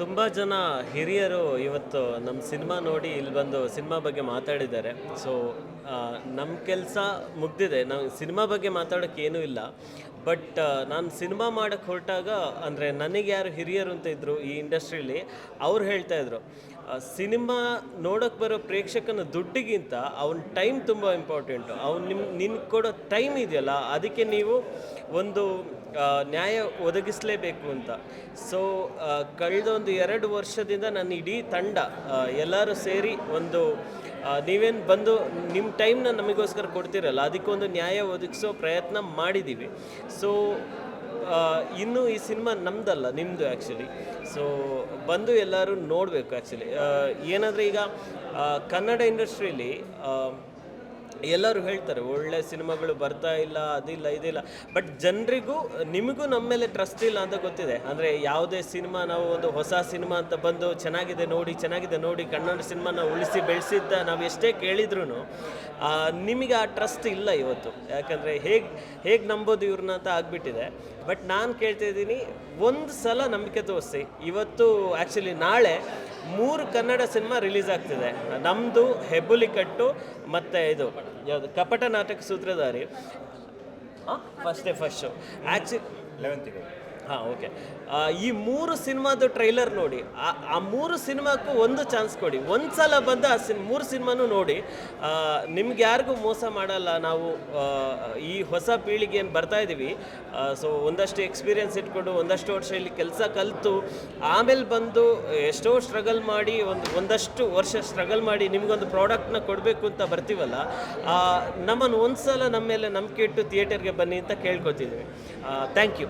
ತುಂಬ ಜನ ಹಿರಿಯರು ಇವತ್ತು ನಮ್ಮ ಸಿನಿಮಾ ನೋಡಿ ಇಲ್ಲಿ ಬಂದು ಸಿನಿಮಾ ಬಗ್ಗೆ ಮಾತಾಡಿದ್ದಾರೆ. ಸೊ ನಮ್ಮ ಕೆಲಸ ಮುಗ್ದಿದೆ. ನಾವು ಸಿನಿಮಾ ಬಗ್ಗೆ ಮಾತಾಡೋಕ್ಕೇನೂ ಇಲ್ಲ. ಬಟ್ ನಾನು ಸಿನಿಮಾ ಮಾಡೋಕ್ಕೆ ಹೊರಟಾಗ, ಅಂದರೆ ನನಗೆ ಯಾರು ಹಿರಿಯರು ಅಂತ ಇದ್ದರು ಈ ಇಂಡಸ್ಟ್ರೀಲಿ, ಅವ್ರು ಹೇಳ್ತಾ ಇದ್ರು ಸಿನಿಮಾ ನೋಡೋಕ್ಕೆ ಬರೋ ಪ್ರೇಕ್ಷಕನ ದುಡ್ಡಿಗಿಂತ ಅವನ ಟೈಮ್ ತುಂಬ ಇಂಪಾರ್ಟೆಂಟು. ಅವ್ನು ನಿಮ್ಮ ನಿನ್ ಕೊಡೋ ಟೈಮ್ ಇದೆಯಲ್ಲ, ಅದಕ್ಕೆ ನೀವು ಒಂದು ನ್ಯಾಯ ಒದಗಿಸಲೇಬೇಕು ಅಂತ. ಸೊ ಕಳೆದ ಒಂದು ಎರಡು ವರ್ಷದಿಂದ ನಾನು ಇಡೀ ತಂಡ ಎಲ್ಲರೂ ಸೇರಿ ಒಂದು ನೀವೇನು ಬಂದು ನಿಮ್ಮ ಟೈಮ್ನ ನಮಗೋಸ್ಕರ ಕೊಡ್ತಿರಲ್ಲ, ಅದಕ್ಕೊಂದು ನ್ಯಾಯ ಒದಗಿಸೋ ಪ್ರಯತ್ನ ಮಾಡಿದ್ದೀವಿ ಸೊ ಇನ್ನೂ ಈ ಸಿನಿಮಾ ನಮ್ದಲ್ಲ ನಿಮ್ಮದು ಆ್ಯಕ್ಚುಲಿ ಸೊ ಬಂದು ಎಲ್ಲರೂ ನೋಡಬೇಕು ಆ್ಯಕ್ಚುಲಿ ಏನಂದರೆ ಈಗ ಕನ್ನಡ ಇಂಡಸ್ಟ್ರೀಲಿ ಎಲ್ಲರೂ ಹೇಳ್ತಾರೆ, ಒಳ್ಳೆ ಸಿನಿಮಾಗಳು ಬರ್ತಾ ಇಲ್ಲ, ಅದಿಲ್ಲ, ಇದಿಲ್ಲ. ಬಟ್ ಜನರಿಗೂ, ನಿಮಗೂ ನಮ್ಮ ಮೇಲೆ ಟ್ರಸ್ಟ್ ಇಲ್ಲ ಅಂತ ಗೊತ್ತಿದೆ. ಅಂದರೆ ಯಾವುದೇ ಸಿನಿಮಾ, ನಾವು ಒಂದು ಹೊಸ ಸಿನಿಮಾ ಅಂತ ಬಂದು ಚೆನ್ನಾಗಿದೆ ನೋಡಿ ಚೆನ್ನಾಗಿದೆ ನೋಡಿ ಕನ್ನಡ ಸಿನಿಮಾನ ಉಳಿಸಿ ಬೆಳೆಸಿದ್ದ ನಾವು ಎಷ್ಟೇ ಕೇಳಿದ್ರು ನಿಮಗೆ ಆ ಟ್ರಸ್ಟ್ ಇಲ್ಲ ಇವತ್ತು. ಯಾಕಂದರೆ ಹೇಗೆ ಹೇಗೆ ನಂಬೋದು ಇವ್ರನ್ನ ಅಂತ ಆಗಿಬಿಟ್ಟಿದೆ. ಬಟ್ ನಾನು ಕೇಳ್ತಾ ಇದ್ದೀನಿ, ಒಂದು ಸಲ ನಂಬಿಕೆ ತೋರಿಸಿ. ಇವತ್ತು ಆ್ಯಕ್ಚುಲಿ ನಾಳೆ ಮೂರು ಕನ್ನಡ ಸಿನಿಮಾ ರಿಲೀಸ್ ಆಗ್ತಿದೆ. ನಮ್ಮದು ಹೆಬ್ಬುಲಿಕಟ್ಟು ಮತ್ತು ಇದು, ಯಾವುದು, ಕಪಟ ನಾಟಕ ಸೂತ್ರಧಾರಿ. ಫಸ್ಟ್ ಫಸ್ಟ್ ಶೋ ಆ್ಯಕ್ಚು ಲೆವೆಂತಿಗೆ ಹಾಂ ಓಕೆ ಈ ಮೂರು ಸಿನಿಮಾದು ಟ್ರೈಲರ್ ನೋಡಿ. ಆ- ಮೂರು ಸಿನಿಮಾಕ್ಕೂ ಒಂದು ಚಾನ್ಸ್ ಕೊಡಿ. ಒಂದು ಸಲ ಬಂದು ಆ ಸಿನ್, ಮೂರು ಸಿನಿಮಾನು ನೋಡಿ. ನಿಮ್ಗೆ ಯಾರಿಗೂ ಮೋಸ ಮಾಡಲ್ಲ. ನಾವು ಈ ಹೊಸ ಪೀಳಿಗೆ ಏನು ಬರ್ತಾ ಇದ್ದೀವಿ ಸೊ ಒಂದಷ್ಟು ಎಕ್ಸ್ಪೀರಿಯೆನ್ಸ್ ಇಟ್ಕೊಂಡು, ಒಂದಷ್ಟು ವರ್ಷ ಇಲ್ಲಿ ಕೆಲಸ ಕಲಿತು, ಆಮೇಲೆ ಬಂದು ಎಷ್ಟೋ ಸ್ಟ್ರಗಲ್ ಮಾಡಿ, ಒಂದು, ಒಂದಷ್ಟು ವರ್ಷ ಸ್ಟ್ರಗಲ್ ಮಾಡಿ ನಿಮಗೊಂದು ಪ್ರಾಡಕ್ಟ್ನ ಕೊಡಬೇಕು ಅಂತ ಬರ್ತೀವಲ್ಲ ನಮ್ಮನ್ನು ಒಂದು ಸಲ ನಮ್ಮ ಮೇಲೆ ನಂಬಿಕೆ ಇಟ್ಟು ಥಿಯೇಟರ್ಗೆ ಬನ್ನಿ ಅಂತ ಕೇಳ್ಕೊತಿದ್ದೀವಿ ಥ್ಯಾಂಕ್ ಯು